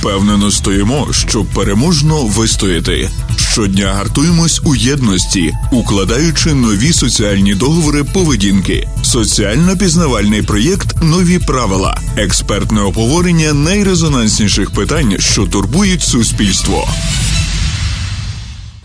Впевнено стоїмо, щоб переможно вистояти. Щодня гартуємось у єдності, укладаючи нові соціальні договори поведінки. Соціально-пізнавальний проєкт Нові правила, експертне обговорення найрезонансніших питань, що турбують суспільство.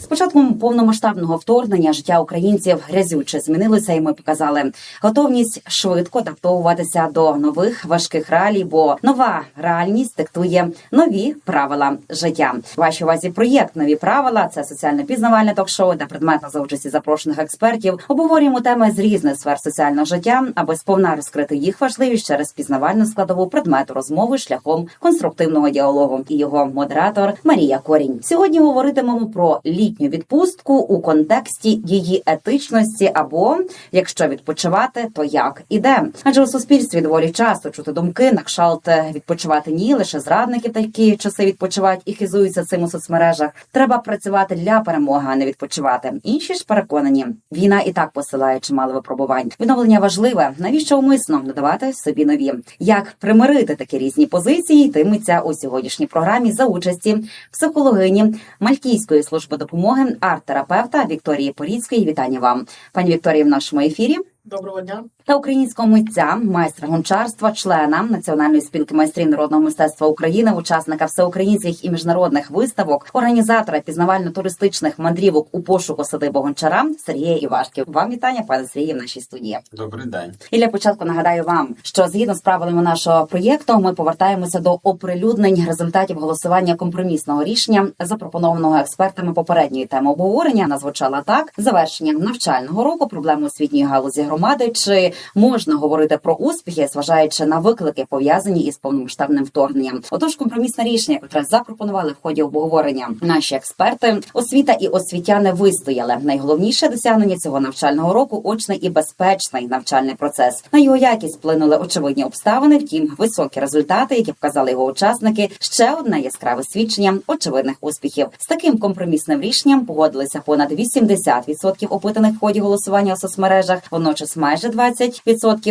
З початком повномасштабного вторгнення життя українців грязюче змінилося, і ми показали готовність швидко адаптовуватися до нових важких реалій, бо нова реальність диктує нові правила життя. Вашій увазі проєкт нові правила це соціально пізнавальне ток-шоу, де предметно за участі запрошених експертів обговорюємо теми з різних сфер соціального життя, аби сповна розкрити їх важливість через пізнавальну складову предмету розмови шляхом конструктивного діалогу. І його модератор Марія Корінь. Сьогодні говоритимемо про літню відпустку у контексті її етичності, або якщо відпочивати, то як і де. Адже у суспільстві доволі часто чути думки на кшалт е, відпочивати ні, лише зрадники такі часи відпочивають і хизуються цим у соцмережах. Треба працювати для перемоги, а не відпочивати. Інші ж переконані, війна і так посилає чимало випробувань. Відновлення важливе. Навіщо умисно додавати собі нові? Як примирити такі різні позиції? Йтиметься у сьогоднішній програмі за участі психологині Мальтійської служби допомоги арт-терапевта Вікторії Поріцької. Вітання вам, пані Вікторії, в нашому ефірі. Доброго дня. Та українського митця, майстра гончарства, члена Національної спілки майстрів народного мистецтва України, учасника всеукраїнських і міжнародних виставок, організатора пізнавально-туристичних мандрівок у пошуку садиби гончара Сергія Івашків. Вам вітання, пане Сергію, в нашій студії. Добрий день. І для початку нагадаю вам, що згідно з правилами нашого проєкту, ми повертаємося до оприлюднень результатів голосування компромісного рішення, запропонованого експертами попередньої теми обговорення. Вона звучала так: завершення навчального року, проблеми освітньої галузі громади. Чи можна говорити про успіхи, зважаючи на виклики, пов'язані із повномасштабним вторгненням? Отож, компромісне рішення, яке запропонували в ході обговорення наші експерти, освіта і освітяни вистояли. Найголовніше досягнення цього навчального року очний і безпечний навчальний процес. На його якість вплинули очевидні обставини. Втім, високі результати, які показали його учасники, ще одне яскраве свідчення очевидних успіхів. З таким компромісним рішенням погодилися понад 80% опитаних в ході голосування у соцмережах. Водночас майже 20%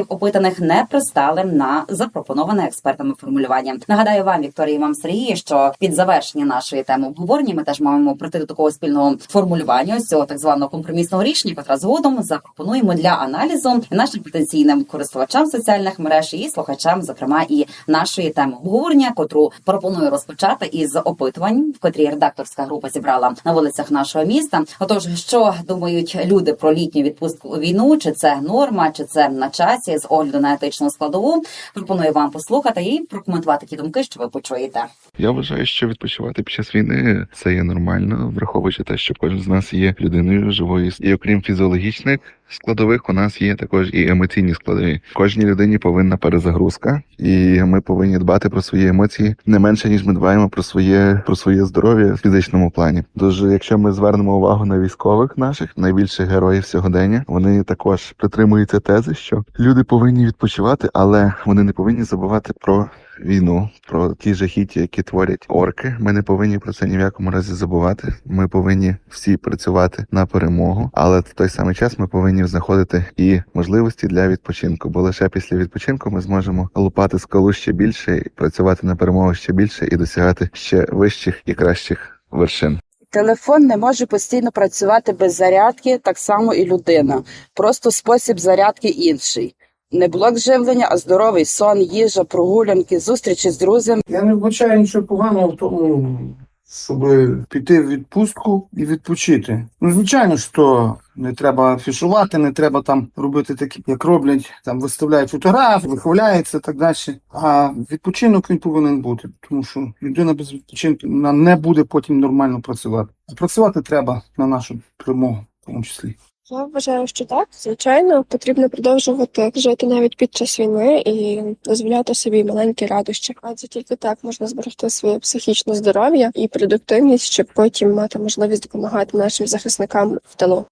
опитаних не пристали на запропоноване експертами формулювання. Нагадаю вам, Вікторія, і вам Сергій, що під завершення нашої теми обговорення ми теж маємо прийти до такого спільного формулювання ось цього так званого компромісного рішення, котре згодом запропонуємо для аналізу нашим потенційним користувачам соціальних мереж і слухачам, зокрема і нашої теми обговорення, котру пропоную розпочати із опитувань, в котрій редакторська група зібрала на вулицях нашого міста. Отож, що думають люди про літню відпустку у війну? Чи це норма, чи це на часі з огляду на етичну складову? Пропоную вам послухати і прокоментувати ті думки, що ви почуєте. Я вважаю, що відпочивати під час війни це є нормально, враховуючи те, що кожен з нас є людиною живою, і окрім фізіологічних складових, у нас є також і емоційні складові. Кожній людині повинна перезагрузка, і ми повинні дбати про свої емоції не менше ніж ми дбаємо про своє про своє здоров'я в фізичному плані. Тож, якщо ми звернемо увагу на військових наших найбільших героїв сьогодення, вони також притримуються тези, що люди повинні відпочивати, але вони не повинні забувати про війну, про ті жахіття, які творять орки. Ми не повинні про це ні в якому разі забувати. Ми повинні всі працювати на перемогу, але в той самий час ми повинні знаходити і можливості для відпочинку. Бо лише після відпочинку ми зможемо лупати скалу ще більше, працювати на перемогу ще більше і досягати ще вищих і кращих вершин. Телефон не може постійно працювати без зарядки, так само і людина. Просто спосіб зарядки інший. Не блок живлення, а здоровий сон, їжа, прогулянки, зустрічі з друзями. Я не вбачаю нічого поганого в тому, щоб піти в відпустку і відпочити. Ну, звичайно, що не треба афішувати, не треба там робити такі, як роблять, там виставляють фотографії, вихваляються і так далі. А відпочинок він повинен бути, тому що людина без відпочинку не буде потім нормально працювати. А працювати треба на нашу перемогу, в тому числі. Я вважаю, що так. Звичайно, потрібно продовжувати жити навіть під час війни і дозволяти собі маленькі радощі. Адже тільки так можна зберегти своє психічне здоров'я і продуктивність, щоб потім мати можливість допомагати нашим захисникам в тилу.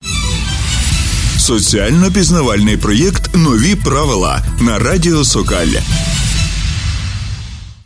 Соціально-пізнавальний проєкт Нові правила на радіо Сокаль.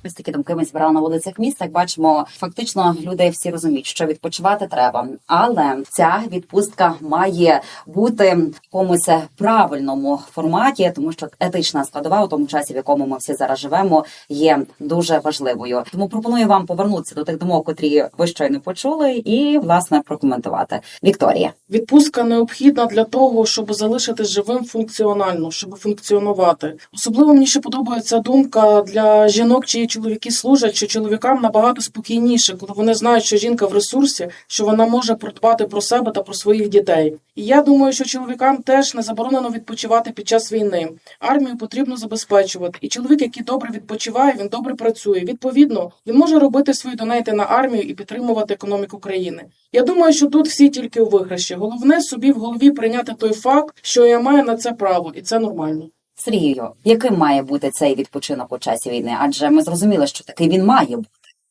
Ось такі думки ми збирали на вулицях міста. Як бачимо, фактично люди всі розуміють, що відпочивати треба, але ця відпустка має бути в якомусь правильному форматі, тому що етична складова у тому часі, в якому ми всі зараз живемо, є дуже важливою. Тому пропоную вам повернутися до тих думок, котрі ви щойно почули, і власне прокоментувати. Вікторія. Відпустка необхідна для того, щоб залишитись живим функціонально, щоб функціонувати. Особливо мені ще подобається думка для жінок, чиї чоловіки служать, що чоловікам набагато спокійніше, коли вони знають, що жінка в ресурсі, що вона може продбати про себе та про своїх дітей. І я думаю, що чоловікам теж не заборонено відпочивати під час війни. Армію потрібно забезпечувати. І чоловік, який добре відпочиває, він добре працює. Відповідно, він може робити свої донейти на армію і підтримувати економіку країни. Я думаю, що тут всі тільки у виграші. Головне собі в голові прийняти той факт, що я маю на це право, і це нормально. Сергію, яким має бути цей відпочинок у часі війни? Адже ми зрозуміли, що такий він має бути.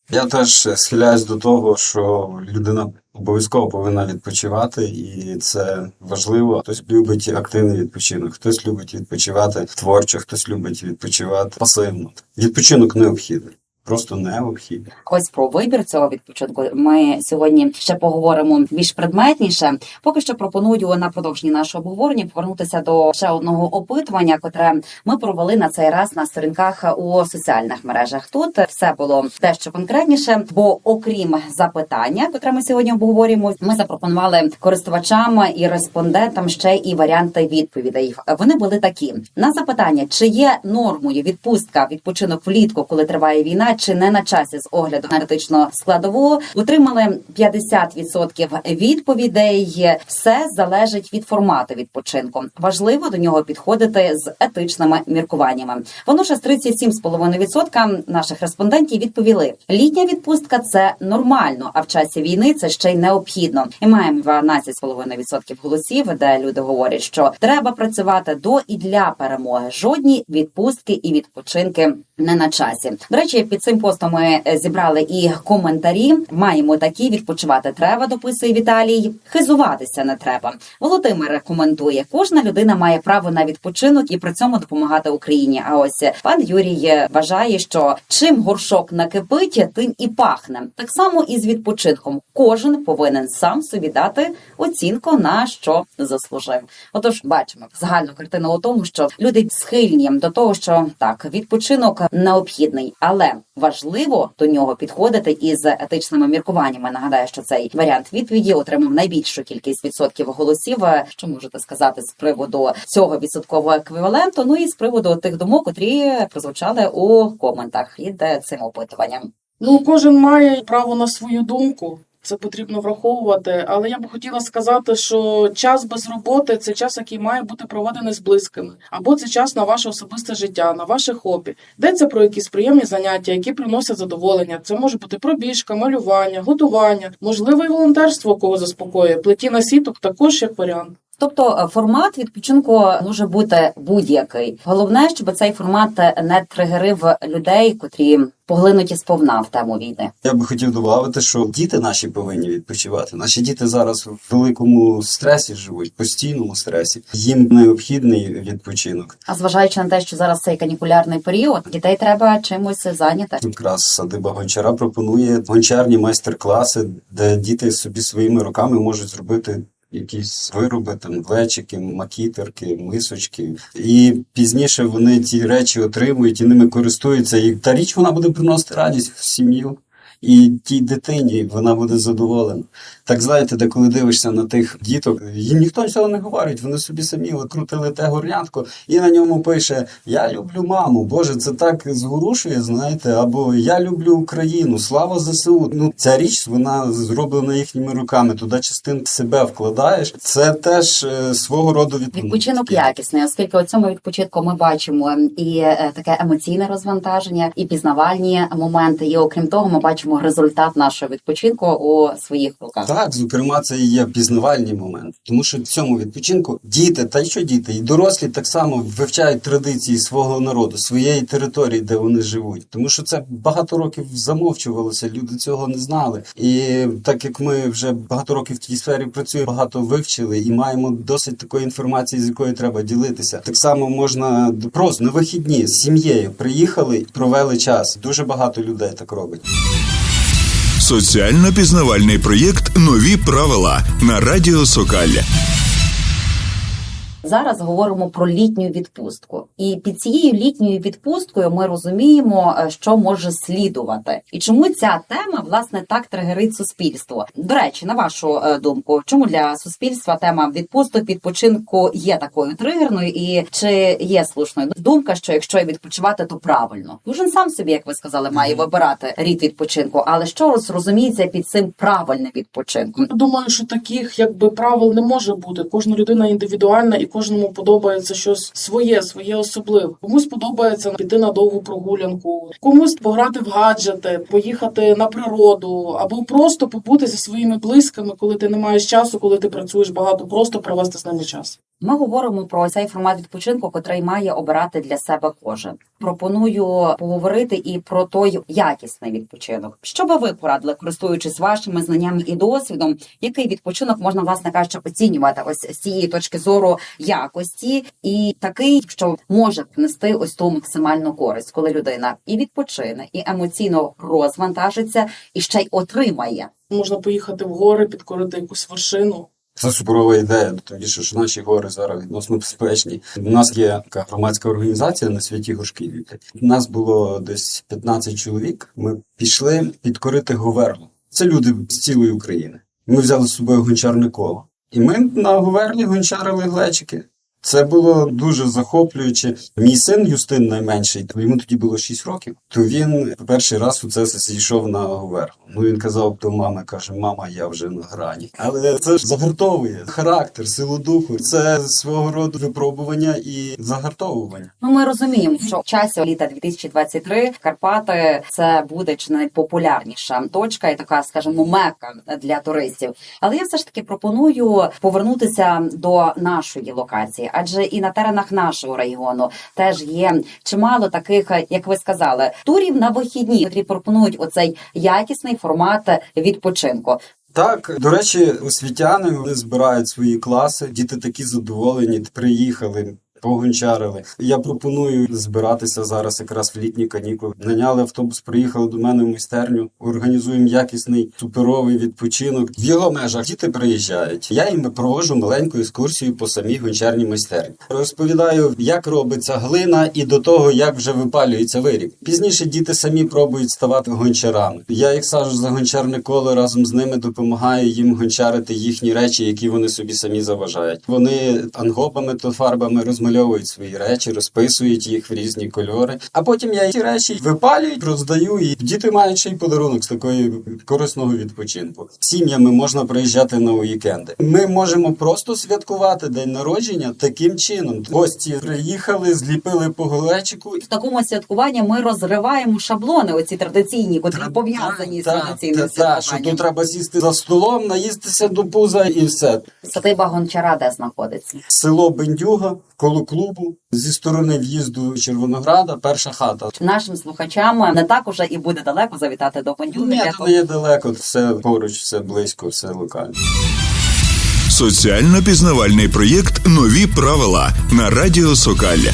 Я теж схиляюсь до того, що людина обов'язково повинна відпочивати, і це важливо. Хтось любить активний відпочинок, хтось любить відпочивати творчо, хтось любить відпочивати пасивно. Відпочинок необхідний, просто необхідний. Ось про вибір цього відпочинку ми сьогодні ще поговоримо більш предметніше. Поки що пропоную на продовженні нашого обговорення повернутися до ще одного опитування, котре ми провели на цей раз на сторінках у соціальних мережах. Тут все було дещо конкретніше, бо окрім запитання, котре ми сьогодні обговорюємо, ми запропонували користувачам і респондентам ще і варіанти відповідей. Вони були такі: на запитання, чи є нормою відпустка відпочинок влітку, коли триває війна, чи не на часі з огляду на етичну складову, отримали 50% відповідей. Все залежить від формату відпочинку. Важливо до нього підходити з етичними міркуваннями. Водночас 37,5% наших респондентів відповіли: літня відпустка це нормально, а в часі війни це ще й необхідно. І маємо 12,5% голосів, де люди говорять, що треба працювати до і для перемоги. Жодні відпустки і відпочинки не на часі. До речі, під цим постом ми е, зібрали і коментарі. Маємо такі відпочивати треба. Дописує Віталій. Хизуватися не треба. Володимир коментує: кожна людина має право на відпочинок і при цьому допомагати Україні. А ось пан Юрій вважає, що чим горшок накипить, тим і пахне. Так само і з відпочинком. Кожен повинен сам собі дати оцінку на що заслужив. Отож, бачимо загальну картину у тому, що люди схильні до того, що так відпочинок необхідний, але важливо до нього підходити із етичними міркуваннями. Нагадаю, що цей варіант відповіді отримав найбільшу кількість відсотків голосів. Що можете сказати з приводу цього відсоткового еквіваленту? Ну і з приводу тих думок, котрі прозвучали у коментах під цим опитуванням. Ну, кожен має право на свою думку. Це потрібно враховувати, але я би хотіла сказати, що час без роботи це час, який має бути проведений з близькими, або це час на ваше особисте життя, на ваше хобі. Йдеться про якісь приємні заняття, які приносять задоволення. Це може бути пробіжка, малювання, готування, можливо, і волонтерство, кого заспокоює. Плетіння сіток також як варіант. Тобто е, формат відпочинку може бути будь-який. Головне, щоб цей формат не тригерив людей, котрі поглинуті сповна в тему війни. Я би хотів додати, що діти наші повинні відпочивати. Наші діти зараз в великому стресі живуть, постійному стресі. Їм необхідний відпочинок. А зважаючи на те, що зараз цей канікулярний період, дітей треба чимось зайняти. Якраз садиба гончара пропонує гончарні майстер-класи, де діти собі своїми руками можуть зробити. Якісь вироби, там глечики, макітерки, мисочки, і пізніше вони ці речі отримують і ними користуються. І та річ вона буде приносити радість в сім'ю. І тій дитині вона буде задоволена. Так знаєте, де коли дивишся на тих діток, їм ніхто цього не говорить. Вони собі самі от те горнятко, і на ньому пише: Я люблю маму. Боже, це так зворушує, знаєте, або Я люблю Україну, слава ЗСУ. Ну ця річ вона зроблена їхніми руками. Туди частинку себе вкладаєш. Це теж е, свого роду від... Відпочинок якісний, оскільки у цьому відпочинку ми бачимо і е, таке емоційне розвантаження, і пізнавальні моменти. І окрім того, ми бачимо бачимо результат нашого відпочинку у своїх руках. Так, зокрема, це і є пізнавальний момент, тому що в цьому відпочинку діти, та й що діти, і дорослі так само вивчають традиції свого народу, своєї території, де вони живуть. Тому що це багато років замовчувалося, люди цього не знали. І так як ми вже багато років в тій сфері працюємо, багато вивчили і маємо досить такої інформації, з якою треба ділитися. Так само можна просто на вихідні з сім'єю приїхали провели час. Дуже багато людей так робить. Соціально пізнавальний проєкт Нові правила на Радіо Сокаль. Зараз говоримо про літню відпустку, і під цією літньою відпусткою ми розуміємо, е, що може слідувати, і чому ця тема власне так тригерить суспільство. До речі, на вашу е, думку, чому для суспільства тема відпусток відпочинку є такою тригерною, і чи є слушною думка, що якщо відпочивати, то правильно кожен сам собі, як ви сказали, має вибирати рід відпочинку, але що розуміється під цим правильним відпочинком? Думаю, що таких якби правил не може бути. Кожна людина індивідуальна і кожному подобається щось своє, своє особливе. Комусь подобається піти на довгу прогулянку, комусь пограти в гаджети, поїхати на природу або просто побути зі своїми близькими, коли ти не маєш часу, коли ти працюєш багато, просто провести з ними час. Ми говоримо про цей формат відпочинку, котрий має обирати для себе кожен. Пропоную поговорити і про той якісний відпочинок. Що би ви порадили, користуючись вашими знаннями і досвідом, який відпочинок можна, власне кажучи, оцінювати ось з цієї точки зору якості, і такий, що може принести ось ту максимальну користь, коли людина і відпочине, і емоційно розвантажиться, і ще й отримає. Можна поїхати в гори, підкорити якусь вершину. Це суперова ідея, тому що наші гори зараз відносно безпечні. У нас є така громадська організація на святі Гошківі. У нас було десь 15 чоловік. Ми пішли підкорити Говерлу. Це люди з цілої України. Ми взяли з собою гончарне коло. І ми на Говерлі гончарили глечики. Це було дуже захоплююче. Мій син Юстин найменший, йому тоді було 6 років. То він перший раз у це зійшов на Говерлу. Ну він казав до мами, каже: Мама, я вже на грані. Але це ж загартовує характер, силу духу. Це свого роду випробування і загартовування. Ну, ми розуміємо, що в часі літа 2023 Карпати це буде чи найпопулярніша точка і така, скажімо, мека для туристів. Але я все ж таки пропоную повернутися до нашої локації, адже і на теренах нашого регіону теж є чимало таких, як ви сказали, турів на вихідні, які пропонують оцей якісний формат відпочинку. Так, до речі, освітяни вони збирають свої класи. Діти такі задоволені, приїхали. Погончарили. Я пропоную збиратися зараз якраз в літні канікули. Наняли автобус, приїхали до мене в майстерню. Організуємо якісний суперовий відпочинок. В його межах діти приїжджають. Я їм проводжу маленьку екскурсію по самій гончарній майстерні. Розповідаю, як робиться глина, і до того, як вже випалюється виріб. Пізніше діти самі пробують ставати гончарами. Я їх саджу за гончарне коло разом з ними допомагаю їм гончарити їхні речі, які вони собі самі заважають. Вони ангопами та фарбами розмальовують свої речі, розписують їх в різні кольори. А потім я ці речі випалюю, роздаю, і діти мають ще й подарунок з такої корисного відпочинку. Сім'ями можна приїжджати на уікенди. Ми можемо просто святкувати день народження таким чином. Гості приїхали, зліпили по голечику. В такому святкуванні ми розриваємо шаблони, оці традиційні, котрі пов'язані з традиційним так, що тут треба сісти за столом, наїстися до пуза і все. Садиба Гончара де знаходиться? Село Бендюга коло клубу зі сторони в'їзду Червонограда, перша хата. Нашим слухачам не так уже і буде далеко завітати до. Ні, то не є далеко, все поруч, все близько, все локально. Соціально пізнавальний проєкт Нові правила на Радіо Сокаль.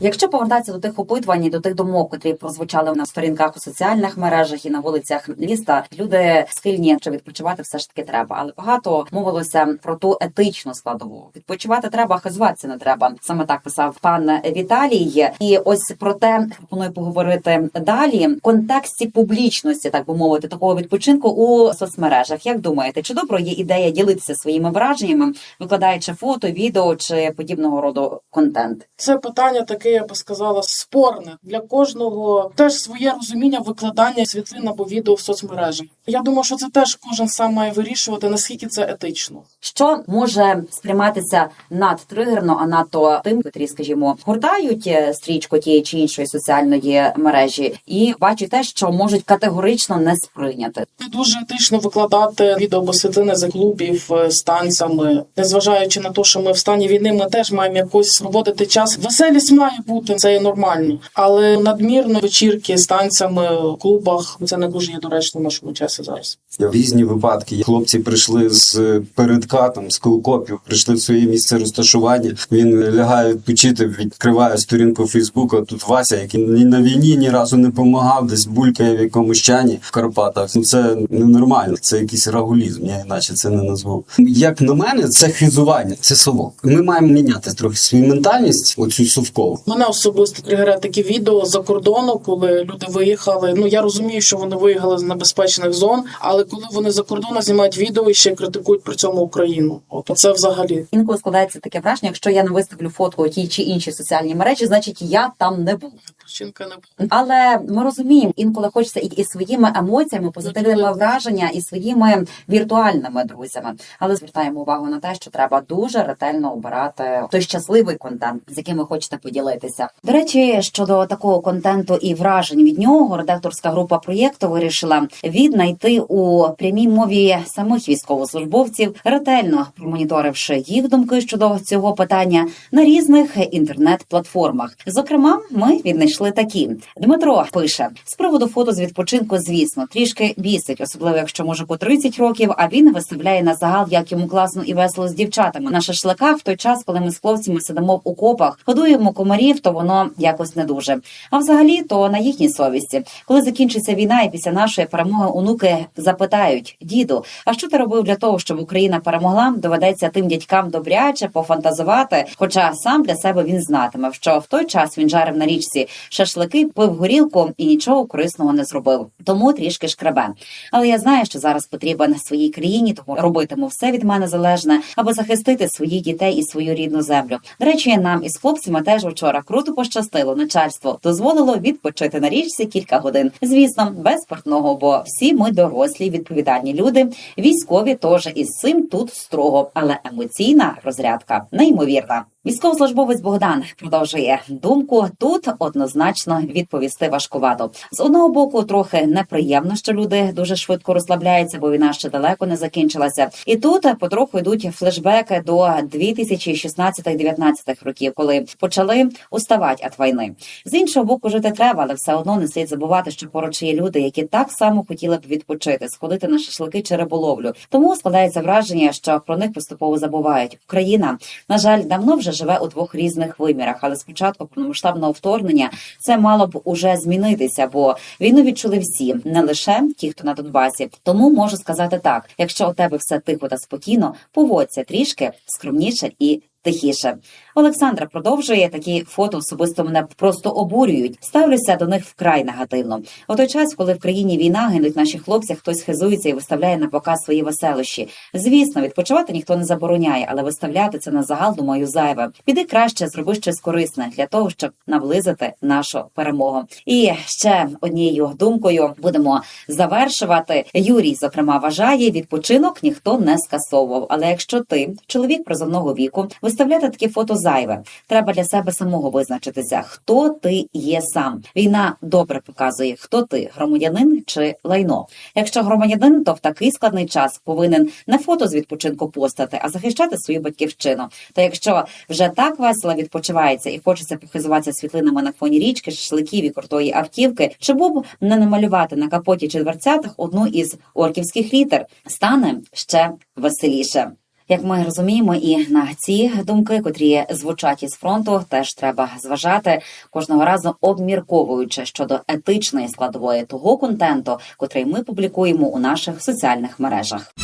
Якщо повертатися до тих опитувань, до тих думок, котрі прозвучали на сторінках у соціальних мережах і на вулицях міста, люди схильні, що відпочивати все ж таки треба. Але багато мовилося про ту етичну складову. Відпочивати треба, хизуватися не треба. Саме так писав пан Віталій. І ось про те пропоную поговорити далі в контексті публічності, так би мовити, такого відпочинку у соцмережах. Як думаєте, чи добро є ідея ділитися своїми враженнями, викладаючи фото, відео чи подібного роду контент? Це питання таке таке, я би сказала, спорне для кожного теж своє розуміння викладання світлин або відео в соцмережі. Я думаю, що це теж кожен сам має вирішувати, наскільки це етично. Що може сприйматися надтригерно, а надто тим, котрі, скажімо, гуртають е, стрічку тієї чи іншої соціальної мережі, і бачать те, що можуть категорично не сприйняти. Дуже етично викладати відео або світлини за клубів е, з танцями, незважаючи на те, що ми в стані війни, ми теж маємо якось проводити час. Веселість має бути, це є нормально, але надмірно вечірки з танцями в клубах це не дуже є доречно в нашому часі зараз. Різні випадки хлопці прийшли з передкатом, з колкопів, прийшли в своє місце розташування. Він лягає відпочити, відкриває сторінку Фейсбуку. а Тут Вася, який ні на війні ні разу не допомагав, десь булькає в якомусь чані в Карпатах. Ну це ненормально. Це якийсь рагулізм. Я іначе це не назву. Як на мене, це хизування, це совок. Ми маємо міняти трохи свою ментальність, оцю совкову. Мене особисто тригерять такі відео за кордону, коли люди виїхали. Ну я розумію, що вони виїхали з небезпечних зон, але коли вони за кордону знімають відео і ще критикують при цьому Україну, от це взагалі. Інколи складається таке враження, якщо я не виставлю фотку тій чи іншій соціальній мережі, значить я там не був. Починка не буде. Але ми розуміємо, інколи хочеться і, і своїми емоціями, позитивними враження, і своїми віртуальними друзями. Але звертаємо увагу на те, що треба дуже ретельно обирати той щасливий контент, з яким ви хочете поділитися. До речі, щодо такого контенту і вражень від нього, редакторська група проєкту вирішила віднайти у прямій мові самих військовослужбовців, ретельно промоніторивши їх думки щодо цього питання на різних інтернет-платформах. Зокрема, ми віднайшли такі. Дмитро пише з приводу фото з відпочинку. Звісно, трішки бісить, особливо якщо мужику 30 років. А він виставляє на загал, як йому класно і весело з дівчатами на шашликах в той час, коли ми з хлопцями сидимо в окопах, годуємо комарів, то воно якось не дуже. А взагалі, то на їхній совісті, коли закінчиться війна, і після нашої перемоги онуки запитають: діду, а що ти робив для того, щоб Україна перемогла? Доведеться тим дядькам добряче пофантазувати. Хоча сам для себе він знатиме, що в той час він жарив на річці шашлики, пив горілку і нічого корисного не зробив. Тому трішки шкребе. Але я знаю, що зараз потрібен своїй країні, тому робитиму все від мене залежне, аби захистити своїх дітей і свою рідну землю. До речі, нам із хлопцями теж вчора круто пощастило. Начальство дозволило відпочити на річці кілька годин. Звісно, без спиртного, бо всі ми дорослі, відповідальні люди. Військові теж із цим тут строго, але емоційна розрядка неймовірна. Військовослужбовець Богдан продовжує думку. Тут однозначно відповісти важкувато. З одного боку, трохи неприємно, що люди дуже швидко розслабляються, бо війна ще далеко не закінчилася. І тут потроху йдуть флешбеки до 2016-19 років, коли почали уставати від війни. З іншого боку, жити треба, але все одно не слід забувати, що поруч є люди, які так само хотіли б відпочити, сходити на шашлики чи риболовлю. Тому складається враження, що про них поступово забувають. Україна, на жаль, давно вже живе у двох різних вимірах, але спочатку повномасштабного вторгнення це мало б уже змінитися, бо війну відчули всі, не лише ті, хто на Донбасі. Тому можу сказати так: якщо у тебе все тихо та спокійно, поводься трішки скромніше і. Тихіше Олександра продовжує такі фото особисто мене просто обурюють. Ставлюся до них вкрай негативно. У той час, коли в країні війна гинуть наші хлопці, хтось хизується і виставляє на показ свої веселощі. Звісно, відпочивати ніхто не забороняє, але виставляти це на загал, думаю, зайве. Піди краще, зроби щось корисне для того, щоб наблизити нашу перемогу. І ще однією думкою будемо завершувати. Юрій, зокрема, вважає, відпочинок ніхто не скасовував. Але якщо ти чоловік призовного віку, виставляти такі фото зайве. Треба для себе самого визначитися, хто ти є сам. Війна добре показує, хто ти громадянин чи лайно. Якщо громадянин, то в такий складний час повинен не фото з відпочинку постати, а захищати свою батьківщину. Та якщо вже так весело відпочивається і хочеться похизуватися світлинами на фоні річки, шашликів і крутої автівки, чому б не намалювати на капоті чи дверцятах одну із орківських літер, стане ще веселіше. Як ми розуміємо, і на ці думки, котрі звучать із фронту, теж треба зважати кожного разу обмірковуючи щодо етичної складової того контенту, котрий ми публікуємо у наших соціальних мережах.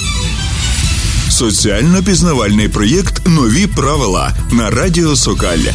Соціально пізнавальний проєкт Нові правила на Радіо Сокаль.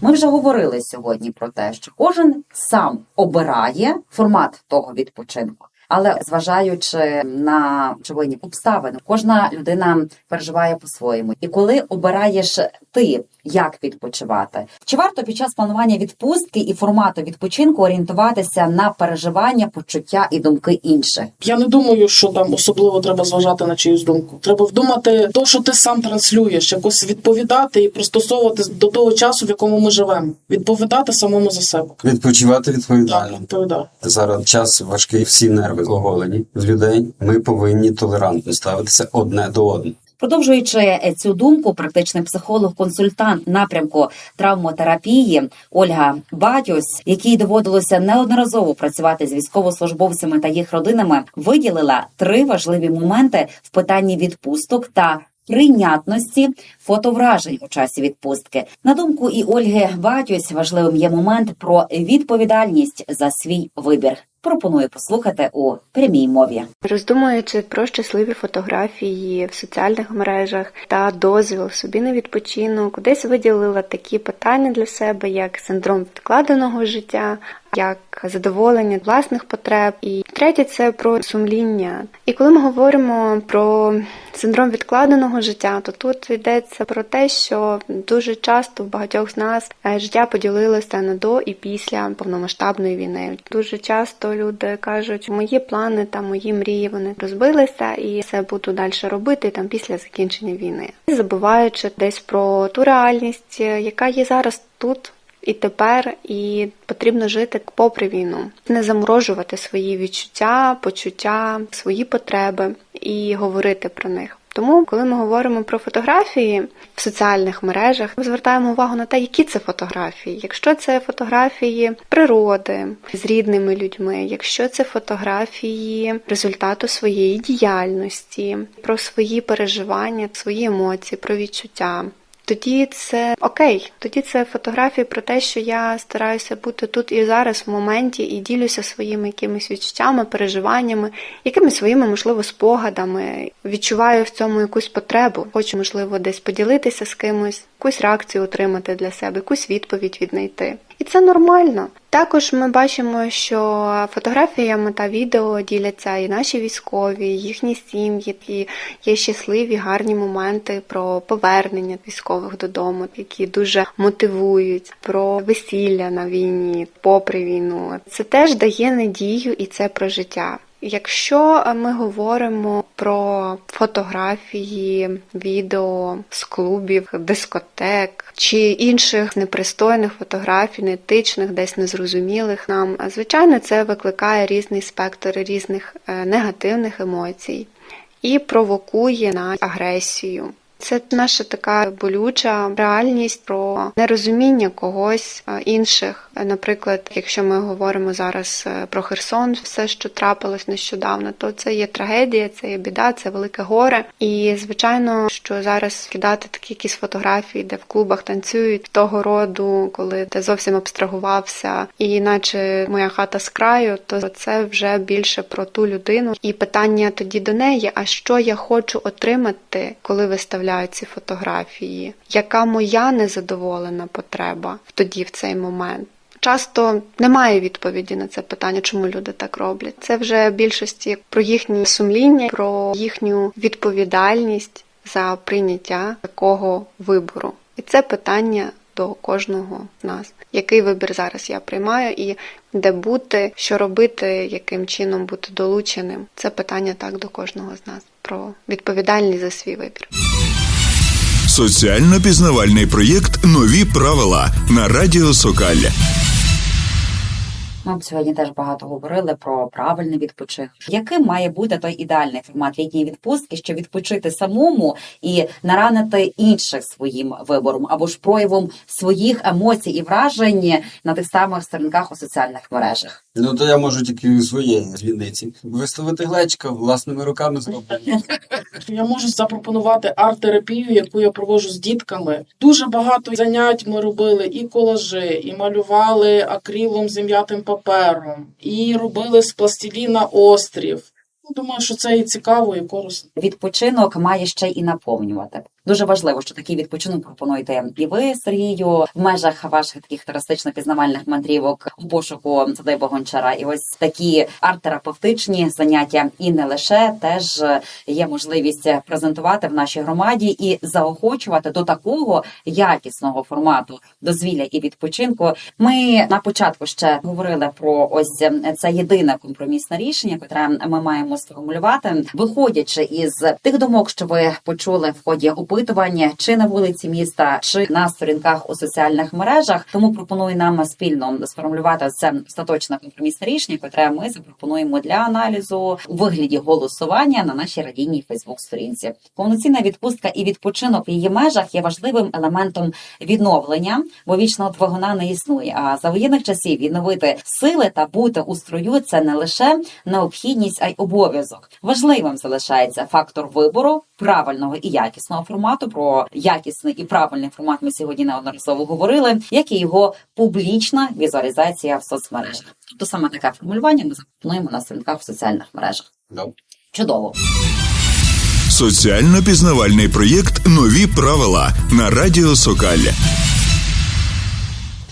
Ми вже говорили сьогодні про те, що кожен сам обирає формат того відпочинку. Але зважаючи на очевидні обставини, кожна людина переживає по-своєму. І коли обираєш ти, як відпочивати, чи варто під час планування відпустки і формату відпочинку орієнтуватися на переживання, почуття і думки інших? Я не думаю, що там особливо треба зважати на чиюсь думку. Треба вдумати то, що ти сам транслюєш, якось відповідати і пристосовуватись до того часу, в якому ми живемо. Відповідати самому за себе. Відпочивати Так, відповідально. відповідати. Зараз час важкий, всі нерви оголені в людей. Ми повинні толерантно ставитися одне до одного. Продовжуючи цю думку, практичний психолог-консультант напрямку травмотерапії Ольга Батюсь, якій доводилося неодноразово працювати з військовослужбовцями та їх родинами, виділила три важливі моменти в питанні відпусток та прийнятності фотовражень у часі відпустки. На думку і Ольги Батюсь, важливим є момент про відповідальність за свій вибір. Пропоную послухати у прямій мові. Роздумуючи про щасливі фотографії в соціальних мережах та дозвіл собі на відпочинок, десь виділила такі питання для себе, як синдром відкладеного життя, як задоволення власних потреб. І третє це про сумління. І коли ми говоримо про синдром відкладеного життя, то тут йдеться про те, що дуже часто в багатьох з нас е, життя поділилося на до і після повномасштабної війни. Дуже часто люди кажуть, мої плани та мої мрії вони розбилися, і все буду далі робити там після закінчення війни, забуваючи десь про ту реальність, е, яка є зараз тут. І тепер і потрібно жити попри війну, не заморожувати свої відчуття, почуття, свої потреби і говорити про них. Тому, коли ми говоримо про фотографії в соціальних мережах, ми звертаємо увагу на те, які це фотографії. Якщо це фотографії природи з рідними людьми, якщо це фотографії результату своєї діяльності, про свої переживання, свої емоції, про відчуття. Тоді це окей, тоді це фотографії про те, що я стараюся бути тут і зараз в моменті і ділюся своїми якимись відчуттями, переживаннями, якимись своїми, можливо, спогадами. Відчуваю в цьому якусь потребу, хочу, можливо, десь поділитися з кимось, якусь реакцію отримати для себе, якусь відповідь віднайти. І це нормально. Також ми бачимо, що фотографіями та відео діляться і наші військові, і їхні сім'ї, і є щасливі, гарні моменти про повернення військових додому, які дуже мотивують про весілля на війні, попри війну. Це теж дає надію і це про життя. Якщо ми говоримо про фотографії, відео з клубів, дискотек чи інших непристойних фотографій, неетичних, десь незрозумілих нам, звичайно, це викликає різний спектр різних е, негативних емоцій і провокує на агресію. Це наша така болюча реальність про нерозуміння когось е, інших. Наприклад, якщо ми говоримо зараз е, про Херсон, все, що трапилось нещодавно, то це є трагедія, це є біда, це велике горе. І звичайно, що зараз кидати такі якісь фотографії, де в клубах танцюють того роду, коли ти зовсім абстрагувався, і наче моя хата з краю, то це вже більше про ту людину. І питання тоді до неї: а що я хочу отримати, коли виставляю ці фотографії? Яка моя незадоволена потреба тоді в цей момент? Часто немає відповіді на це питання, чому люди так роблять. Це вже в більшості про їхнє сумління, про їхню відповідальність за прийняття такого вибору. І це питання до кожного з нас. Який вибір зараз я приймаю, і де бути, що робити, яким чином бути долученим? Це питання так до кожного з нас про відповідальність за свій вибір. Соціально-пізнавальний проєкт Нові правила на Радіо Сокаль. Ми сьогодні теж багато говорили про правильний відпочинок. Яким має бути той ідеальний формат літньої відпустки, щоб відпочити самому і наранити інших своїм вибором або ж проявом своїх емоцій і вражень на тих самих сторінках у соціальних мережах? Ну то я можу тільки своєї звідниці виставити глечка власними руками зроблено. Я можу запропонувати арт-терапію, яку я проводжу з дітками. Дуже багато занять ми робили і колажі, і малювали акрилом зім'ятим папером, і робили з пластиліна острів. Ну, Думаю, що це і цікаво, і корисно. Відпочинок має ще й наповнювати. Дуже важливо, що такий відпочинок пропонуєте і ви, Сергію, в межах ваших таких туристично-пізнавальних мандрівок у пошуку садиби гончара. І ось такі арт-терапевтичні заняття, і не лише теж є можливість презентувати в нашій громаді і заохочувати до такого якісного формату дозвілля і відпочинку. Ми на початку ще говорили про ось це єдине компромісне рішення, котре ми маємо сформулювати, виходячи із тих думок, що ви почули в ході опитування, чи на вулиці міста, чи на сторінках у соціальних мережах. Тому пропоную нам спільно сформулювати це остаточне компромісне рішення, котре ми запропонуємо для аналізу у вигляді голосування на нашій радійній Фейсбук-сторінці. Повноцінна відпустка і відпочинок в її межах є важливим елементом відновлення, бо вічного двигуна не існує. А за воєнних часів відновити сили та бути у строю це не лише необхідність, а й обов'язок. Важливим залишається фактор вибору правильного і якісного формату. Про якісний і правильний формат ми сьогодні неодноразово говорили, як і його публічна візуалізація в соцмережах. Тобто саме таке формулювання ми запропонуємо на сторінках в соціальних мережах. Добре. Чудово. Соціально-пізнавальний проєкт Нові правила на радіо Сокаль.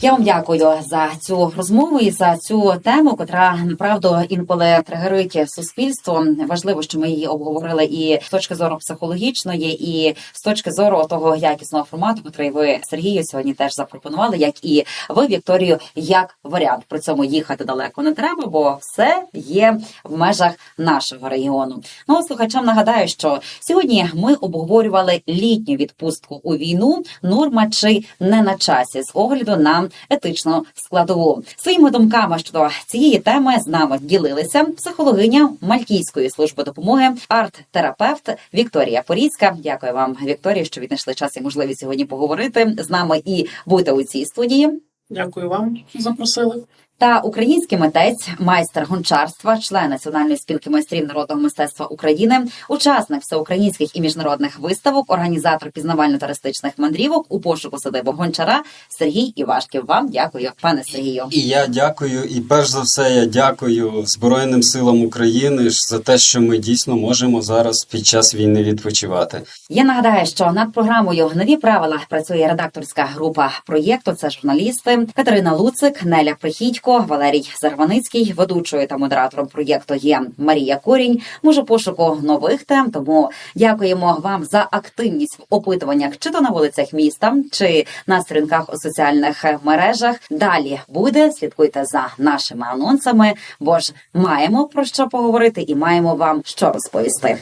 Я вам дякую за цю розмову і за цю тему, котра направду інколи тригерує суспільство. Важливо, що ми її обговорили і з точки зору психологічної, і з точки зору того якісного формату, котрий ви Сергію сьогодні теж запропонували, як і ви, Вікторію, як варіант. При цьому їхати далеко не треба, бо все є в межах нашого регіону. Ну слухачам нагадаю, що сьогодні ми обговорювали літню відпустку у війну. Норма чи не на часі з огляду на етичну складову. Своїми думками щодо цієї теми з нами ділилися психологиня Малькійської служби допомоги, арт-терапевт Вікторія Поріцька. Дякую вам, Вікторія, що віднайшли час і можливість сьогодні поговорити з нами і бути у цій студії. Дякую вам, що запросили. Та український митець, майстер гончарства, член Національної спілки майстрів народного мистецтва України, учасник всеукраїнських і міжнародних виставок, організатор пізнавально-туристичних мандрівок у пошуку садиби гончара Сергій Івашків. Вам дякую, пане Сергію. І я дякую. І перш за все, я дякую Збройним силам України за те, що ми дійсно можемо зараз під час війни відпочивати. Я нагадаю, що над програмою нові правила працює редакторська група проєкту. Це журналісти Катерина Луцик, Неля Прихідько, Валерій Зарваницький. Ведучою та модератором проєкту є Марія Корінь. Може пошуку нових тем. Тому дякуємо вам за активність в опитуваннях, чи то на вулицях міста, чи на сторінках у соціальних мережах. Далі буде слідкуйте за нашими анонсами, бо ж маємо про що поговорити і маємо вам що розповісти.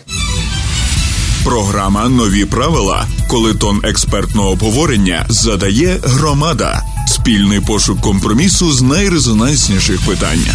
Програма Нові правила, коли тон експертного обговорення задає громада. Спільний пошук компромісу з найрезонансніших питань.